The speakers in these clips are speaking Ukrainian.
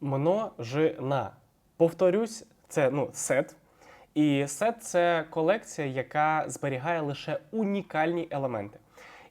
множина. Повторюсь, це ну, сет. І сет це колекція, яка зберігає лише унікальні елементи.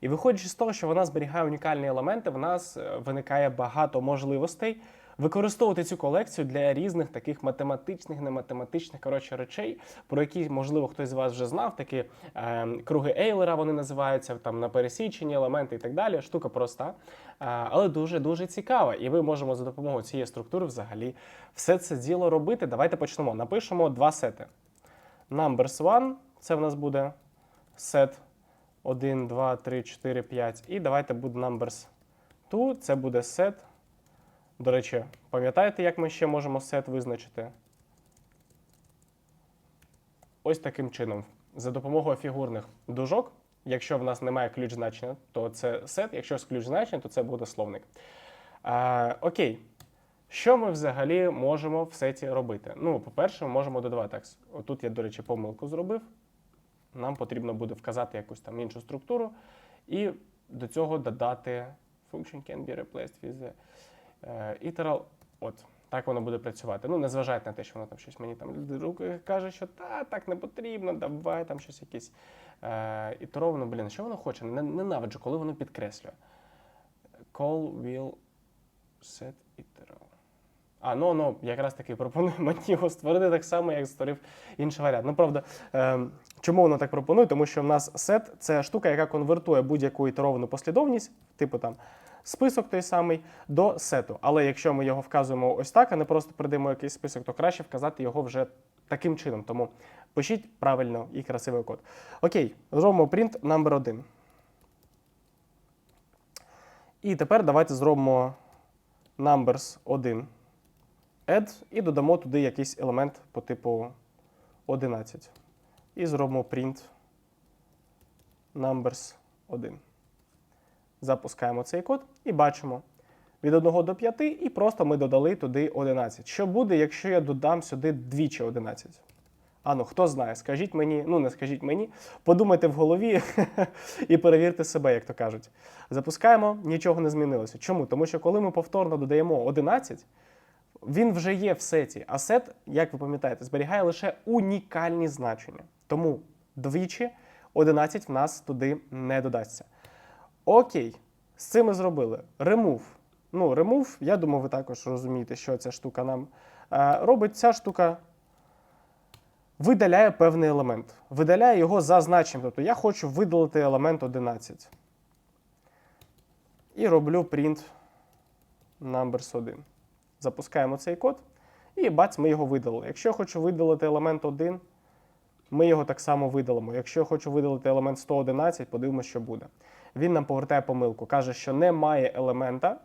І виходячи з того, що вона зберігає унікальні елементи, в нас е, виникає багато можливостей використовувати цю колекцію для різних таких математичних, нематематичних коротше речей, про які, можливо, хтось з вас вже знав. Такі е, круги Ейлера вони називаються там на пересіченні елементи і так далі. Штука проста, е, але дуже дуже цікава. І ми можемо за допомогою цієї структури взагалі все це діло робити. Давайте почнемо. Напишемо два сети. Numbers 1 це в нас буде сет 1, 2, 3, 4, 5. І давайте буде numbers 2, це буде set. До речі, пам'ятаєте, як ми ще можемо set визначити? Ось таким чином. За допомогою фігурних дужок, якщо в нас немає ключ значення, то це set, якщо з ключ значення, то це буде словник. А, окей. Що ми взагалі можемо в сеті робити? Ну, по-перше, ми можемо додавати. Отут я, до речі, помилку зробив. Нам потрібно буде вказати якусь там іншу структуру і до цього додати function can be replaced with the е, iteral. От, так воно буде працювати. Ну, незважайте на те, що воно там щось мені там каже, що та, так не потрібно, давай там щось якесь е, ітеровано. Блін, що воно хоче? Ненавиджу, коли воно підкреслює. Call will set iteral. А, ну, ну, якраз таки пропоную мені його створити так само, як створив інший варіант. Ну, правда, е, чому воно так пропонує? Тому що в нас сет це штука, яка конвертує будь-яку ітеровану послідовність, типу там список той самий, до сету. Але якщо ми його вказуємо ось так, а не просто придаємо якийсь список, то краще вказати його вже таким чином. Тому пишіть правильно і красивий код. Окей, зробимо print number 1. І тепер давайте зробимо numbers 1 add і додамо туди якийсь елемент по типу 11. І зробимо print numbers 1. Запускаємо цей код і бачимо від 1 до 5, і просто ми додали туди 11. Що буде, якщо я додам сюди двічі 11? А ну, хто знає, скажіть мені, ну не скажіть мені, подумайте в голові і перевірте себе, як то кажуть. Запускаємо, нічого не змінилося. Чому? Тому що коли ми повторно додаємо 11, він вже є в сеті, а сет, як ви пам'ятаєте, зберігає лише унікальні значення. Тому двічі 11 в нас туди не додасться. Окей, з цим ми зробили. Remove. Ну, remove, я думаю, ви також розумієте, що ця штука нам е, робить. Ця штука видаляє певний елемент. Видаляє його за значенням. Тобто я хочу видалити елемент 11. І роблю print numbers 1. Запускаємо цей код, і бац, ми його видалили. Якщо я хочу видалити елемент 1, ми його так само видалимо. Якщо я хочу видалити елемент 111, подивимося, що буде. Він нам повертає помилку, каже, що немає елемента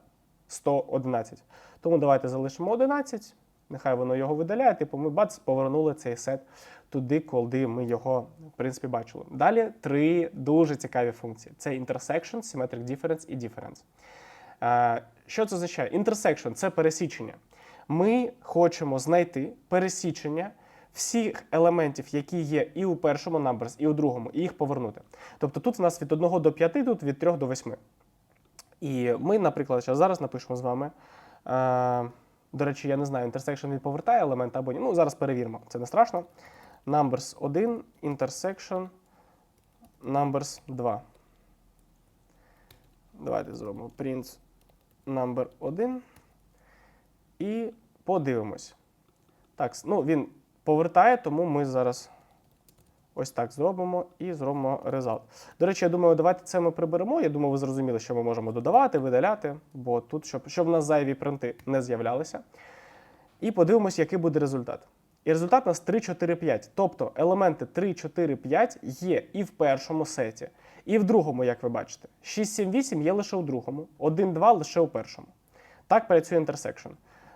111. Тому давайте залишимо 11, нехай воно його видаляє. Типу, ми бац, повернули цей сет туди, коли ми його, в принципі, бачили. Далі три дуже цікаві функції: це intersection, symmetric difference і difference. Е, Що це означає? Intersection – це пересічення. Ми хочемо знайти пересічення всіх елементів, які є і у першому numbers, і у другому, і їх повернути. Тобто тут у нас від 1 до 5, тут від 3 до 8. І ми, наприклад, зараз- напишемо з вами. Е, До речі, я не знаю, intersection він повертає елемент або ні. Ну, зараз перевіримо, це не страшно. Numbers 1, intersection, numbers 2. Давайте зробимо print number 1 і подивимось. Так, ну він повертає, тому ми зараз ось так зробимо і зробимо result. До речі, я думаю, давайте це ми приберемо. Я думаю, ви зрозуміли, що ми можемо додавати, видаляти, бо тут, щоб, щоб в нас зайві принти не з'являлися. І подивимось, який буде результат. І результат у нас 3, 4, 5. Тобто елементи 3, 4, 5 є і в першому сеті, і в другому, як ви бачите. 6, 7, 8 є лише у другому, 1, 2 лише у першому. Так працює intersection.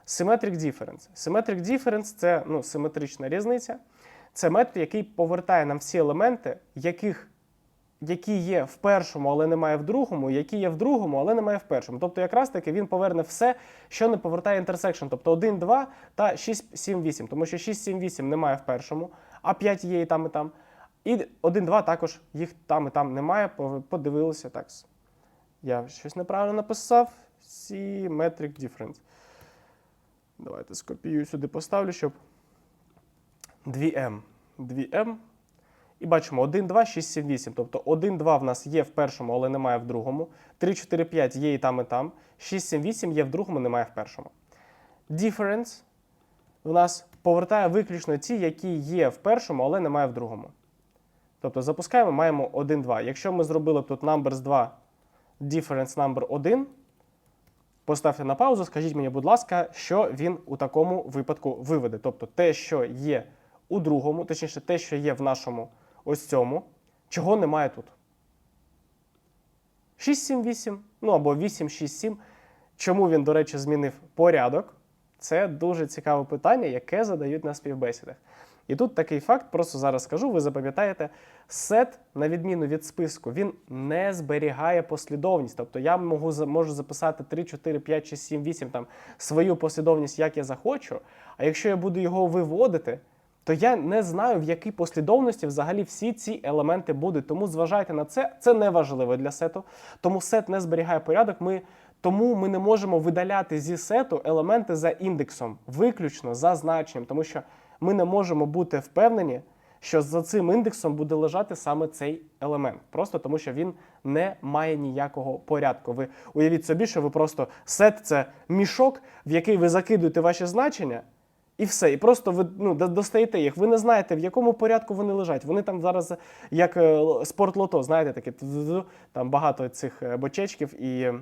Symmetric difference. Symmetric difference це ну, симетрична різниця. Це метод, який повертає нам всі елементи, яких, які є в першому, але немає в другому, які є в другому, але немає в першому. Тобто, якраз таки він поверне все, що не повертає intersection. Тобто 1, 2 та 6, 7, 8. Тому що 6, 7, 8 немає в першому, а 5 є і там, і там. І 1, 2 також їх там і там немає. Подивилися так. Я щось неправильно написав. Symmetric difference. Давайте скопіюю сюди, поставлю, щоб 2m. 2m. І бачимо 1, 2, 6, 7, 8. Тобто 1, 2 в нас є в першому, але немає в другому. 3, 4, 5 є і там, і там. 6, 7, 8 є в другому, немає в першому. Difference в нас повертає виключно ті, які є в першому, але немає в другому. Тобто запускаємо, маємо 1, 2. Якщо ми зробили б тут numbers 2, difference number 1, поставте на паузу, скажіть мені, будь ласка, що він у такому випадку виведе. Тобто те, що є у другому, точніше, те, що є в нашому ось цьому, чого немає тут. 6, 7, 8, ну або 8, 6, 7. Чому він, до речі, змінив порядок? Це дуже цікаве питання, яке задають на співбесідах. І тут такий факт, просто зараз скажу, ви запам'ятаєте, сет, на відміну від списку, він не зберігає послідовність. Тобто я можу, можу записати 3, 4, 5 чи 7, 8 там, свою послідовність, як я захочу. А якщо я буду його виводити, то я не знаю, в якій послідовності взагалі всі ці елементи будуть. Тому зважайте на це, це не важливо для сету. Тому сет не зберігає порядок. Ми, тому ми не можемо видаляти зі сету елементи за індексом, виключно за значенням, тому що ми не можемо бути впевнені, що за цим індексом буде лежати саме цей елемент. Просто тому, що він не має ніякого порядку. Ви уявіть собі, що ви просто сет це мішок, в який ви закидуєте ваші значення. І все, і просто ви ну, достаєте їх. Ви не знаєте, в якому порядку вони лежать. Вони там зараз як е, спортлото, знаєте, таке там багато цих е, бочечків, і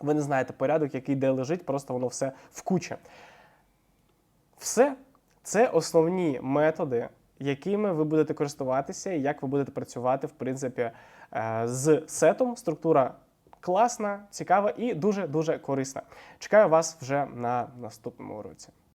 ви не знаєте порядок, який де лежить, просто воно все в кучі. Все це основні методи, якими ви будете користуватися, і як ви будете працювати, в принципі, е, з сетом. Структура класна, цікава і дуже дуже корисна. Чекаю вас вже на наступному уроці.